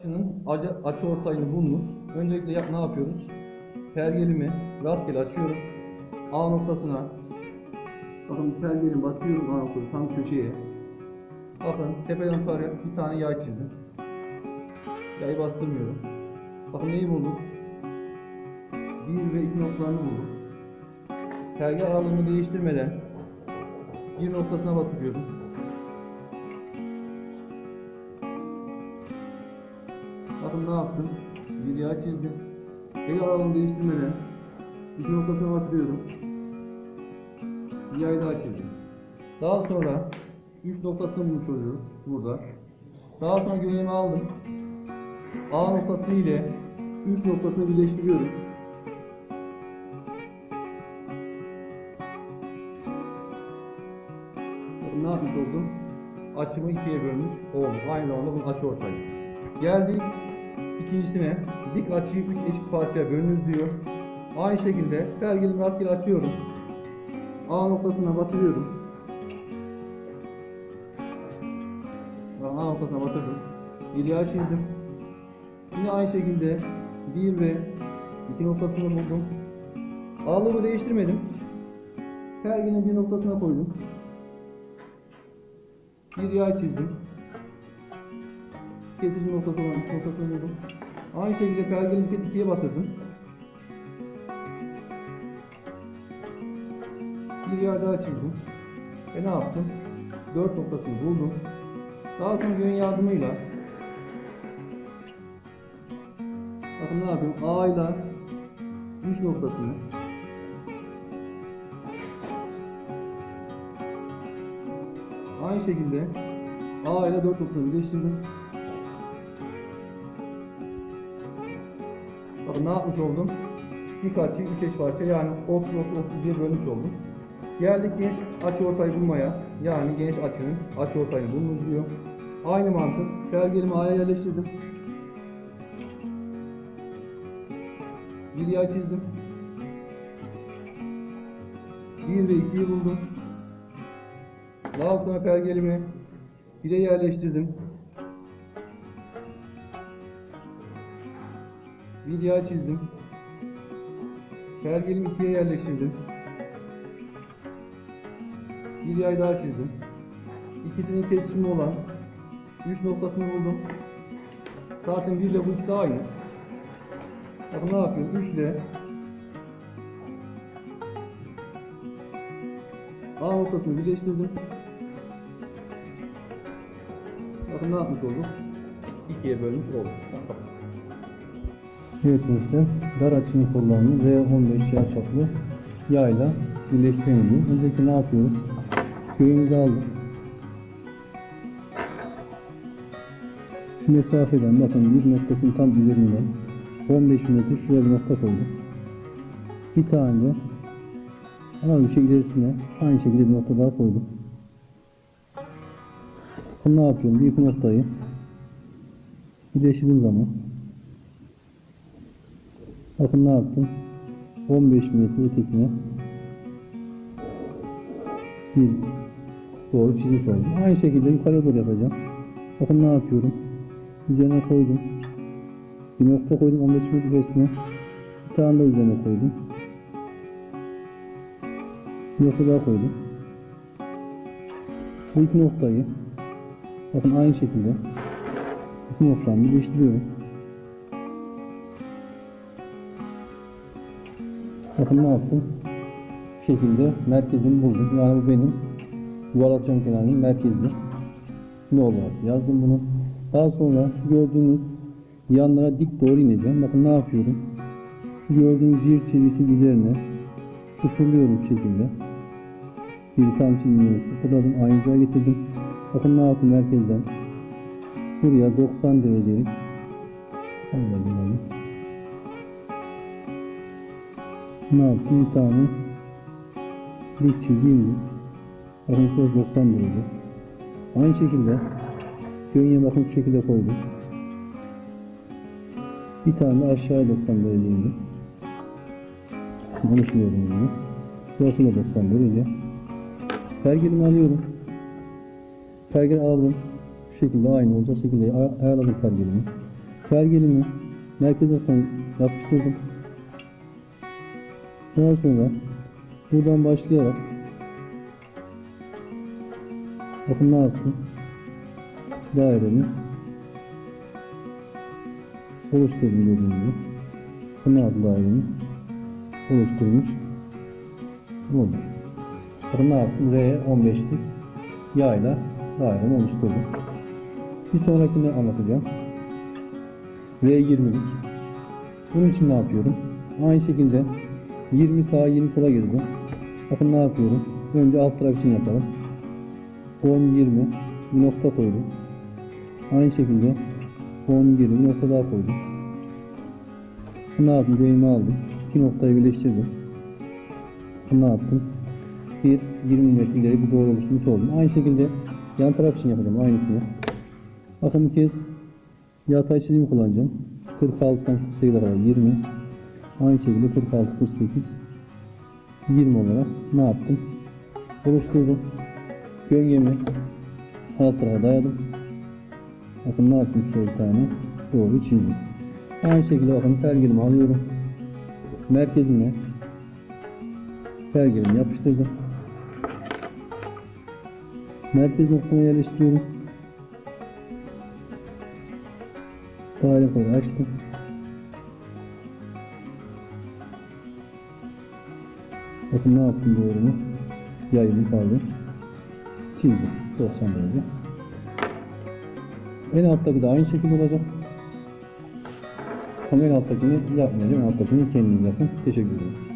Açının açı ortayını bulmuş. Öncelikle yap, ne yapıyoruz? Pergelimi rastgele açıyorum. A noktasına Bakın pergelimi batıyorum A noktası tam köşeye. Bakın tepeden yukarıya bir tane yay çizdim. Yayı bastırmıyorum. Bakın neyi bulduk? 1 ve 2 noktalarını bulduk. Pergel aralığını değiştirmeden bir noktasına batırıyorum. Bakın ne yaptım? Bir yağ çizdim. El aralığını değiştirmeden iki noktasına batırıyorum. Bir yay daha çizdim. Daha sonra 3 noktasını bulmuş oluyoruz burada. Daha sonra gölgemi aldım. A noktası ile 3 noktasını birleştiriyorum. Ne yapmış oldum? Açımı ikiye bölmüş oldum. Aynı zamanda bunun açı ortayı. Geldik ikincisine. Dik açıyı 3 eşit parçaya bölünür diyor. Aynı şekilde pergelimi rastgele açıyorum. A noktasına batırıyorum. Bakın A noktasına batırdım. Yağ çizdim. Yine aynı şekilde 1 ve 2 noktasını buldum. Ağırlığımı değiştirmedim. Pergenin bir noktasına koydum. Bir yağ çizdim. Kesici noktası olan üç noktasını buldum. Aynı şekilde pergelimi ikiye batırdım. Bir yağ daha çizdim. Ve ne yaptım? Dört noktasını buldum. Daha sonra yön yardımıyla Bakın ne yapıyorum? A ile 3 noktasını Aynı şekilde A ile 4 noktasını birleştirdim. Ne yapmış oldum? İlk açıyı 3 eş parça yani 30 30 30 diye bölmüş oldum. Geldik genç açı ortayı bulmaya. Yani genç açının açı ortayını bulunuz diyor. Aynı mantık. Pergelimi A'ya yerleştirdim. Bir yay çizdim. 1 ve 2'yi buldum. Daha sonra pergelimi 1'e yerleştirdim. Bir yay çizdim. Pergelimi 2'ye yerleştirdim. Bir yay daha çizdim. İkisinin kesişimi olan 3 noktasını buldum. Zaten 1 ile bu ikisi aynı. Bakın ne yapıyorum? 3 ile A noktasını birleştirdim. Bakın ne yapmış olduk? 2'ye bölmüş olduk. Evet gençler, dar açının kollarını R15 yarçaplı yayla birleştirelim. Öncelikle ne yapıyoruz? Köyümüzü aldık. Şu mesafeden bakın bir noktasının tam üzerinde 15 metre şuraya bir nokta koyduk. Bir tane ama bir şey ilerisine aynı şekilde bir nokta daha koydum. Bakın ne yapıyorum? Bir iki noktayı birleştirdiğim zaman Bakın ne yaptım? 15 metre ötesine bir doğru çizmiş oldum. Aynı şekilde yukarıya doğru yapacağım. Bakın ne yapıyorum? Üzerine koydum. Bir nokta koydum 15 metre ötesine. Bir tane de üzerine koydum. Bir nokta daha koydum. Bu iki noktayı bakın aynı şekilde iki noktamı birleştiriyorum. Bakın ne yaptım? Şekilde merkezimi buldum. Yani bu benim yuvarlak cam kenarının merkezi. Ne olarak yazdım bunu. Daha sonra şu gördüğünüz yanlara dik doğru ineceğim. Bakın ne yapıyorum? Şu gördüğünüz bir çizgisinin üzerine sıfırlıyorum bu şekilde. Bir tam çizgiyi sıfırladım. Aynıca getirdim. Bakın ne yaptım merkezden. Buraya 90 derecelik Allah'ım ne yaptım bir tane dik çizgi indim. Bakın şurası 90 derece. Aynı şekilde gönye bakın şu şekilde koydum. Bir tane aşağıya 90 derece indim. Konuşmuyorum bunu. Burası da 90 derece. Pergelimi alıyorum. Pergel aldım. Şu şekilde aynı olacak şekilde ay- ayarladım pergelimi. pergelimi merkez noktasına yapıştırdım. Daha sonra buradan başlayarak bakın ne yaptım? Dairemi oluşturdum dediğim gibi. Yaptı dairemi? Oluşturmuş. Oldu. Bakın ne yaptım? R 15'lik yayla dairemi oluşturdum. Bir sonrakini anlatacağım. V20'lik. Bunun için ne yapıyorum? Aynı şekilde 20 sağa 20 sola gireceğim. Bakın ne yapıyorum? Önce alt taraf için yapalım. 10 20 bir nokta koydum. Aynı şekilde 10 20 bir nokta daha koydum. Ne yaptım? Göğümü aldım. İki noktayı birleştirdim. Ne yaptım? Bir 20 metre ileri bir doğru oluşturmuş oldum. Aynı şekilde yan taraf için yapacağım aynısını. Bakın bir kez yatay çizimi kullanacağım. 46'dan 48'e kadar 20. Aynı şekilde 46, 48, 20 olarak ne yaptım? Oluşturdum. Gölgemi alt tarafa dayadım. Bakın ne yaptım şöyle bir tane doğru çizdim. Aynı şekilde bakın pergelimi alıyorum. Merkezime pergelimi yapıştırdım. Merkez noktama yerleştiriyorum. Daire koyu açtım. Bakın ne yaptım doğrumu. Yayını kaldı. Çizdim. 90 derece. En alttaki de aynı şekilde olacak. Ama en alttakini yapmayacağım. En alttakini kendiniz yapın. Teşekkür ederim.